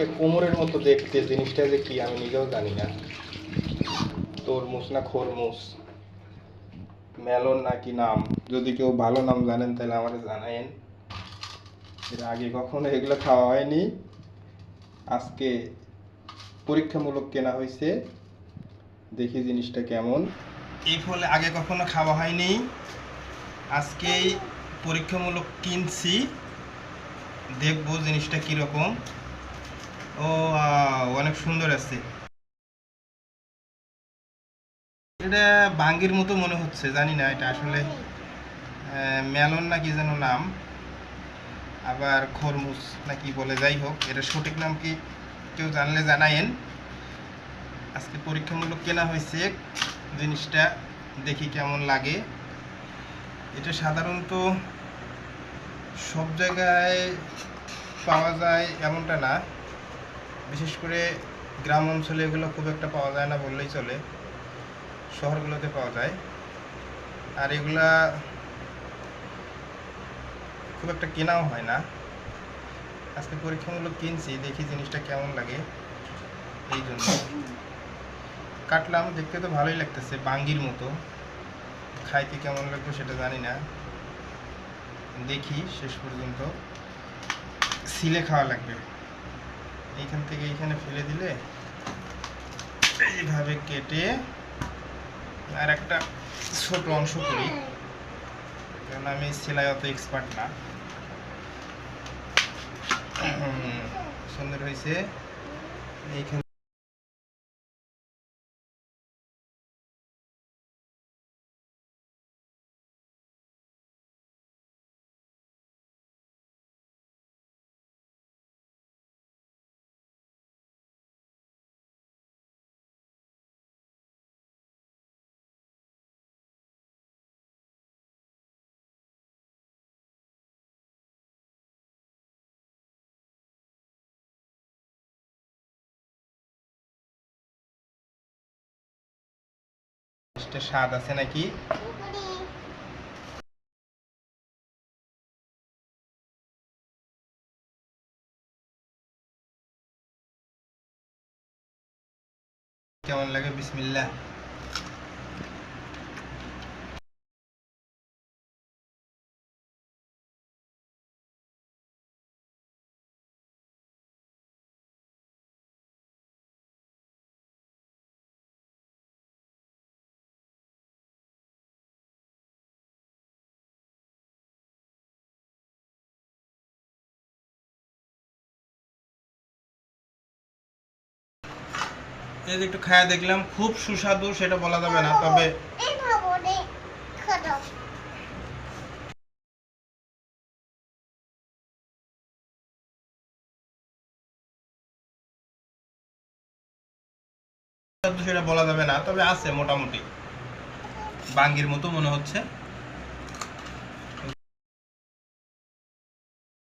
থেকে কোমরের মতো দেখতে, জিনিসটা যে কি আমি নিজেও জানি না। তরমুজ না খরমুজ? মেলন নাকি নাম? যদি কেউ ভালো নাম জানেন তাহলে আমাকে জানায়েন। এর আগে কখনো এগুলো খাওয়া হয়নি। আজকে পরীক্ষামূলক কেনা হয়েছে। দেখি জিনিসটা কেমন। এই ফলে আগে কখনো খাওয়া হয়নি। আজকেই পরীক্ষামূলক কিনছি। দেখব জিনিসটা কীরকম। ও অনেক সুন্দর আছে। এটা বাঙ্গির মতো মনে হচ্ছে, জানি না এটা আসলে মেলন না কি যেন নাম, আবার খরমুজ না কি বলে, যাই হোক এটা সঠিক নাম কি কেউ জানলে জানায়েন। আজকে পরীক্ষামূলক কেনা হয়েছে জিনিসটা, দেখি কেমন লাগে। এটা সাধারণত সব জায়গায় পাওয়া যায় এমনটা না। বিশেষ করে গ্রাম অঞ্চলে এগুলো খুব একটা পাওয়া যায় না বললেই চলে, শহরগুলোতে পাওয়া যায়। আর এগুলা খুব একটা কেনাও হয় না। আজকে পরীক্ষামূলক কিনছি, দেখি জিনিসটা কেমন লাগে এই জন্য। কাটলাম, দেখতে তো ভালোই লাগতেছে, বাঙ্গির মতো। খাইতে কেমন লাগবে সেটা জানি না। দেখি, শেষ পর্যন্ত। সিলে খাওয়া লাগবে। এইখান থেকে এইখানে ফেলে দিলে এইভাবে কেটে আর একটা ছোট অংশ করি। কারণ আমি সেলাই অত এক্সপার্ট না। সুন্দর হয়েছে। এইখানে জিনিসটা স্বাদ আছে নাকি? কেমন লাগে? বিসমিল্লাহ। এই যে একটু খায়া দেখলাম, খুব সুস্বাদু, সেটা বলা যাবে না, তবে সেটা বলা যাবে না, তবে আছে মোটামুটি। বাঙ্গির মতো মনে হচ্ছে।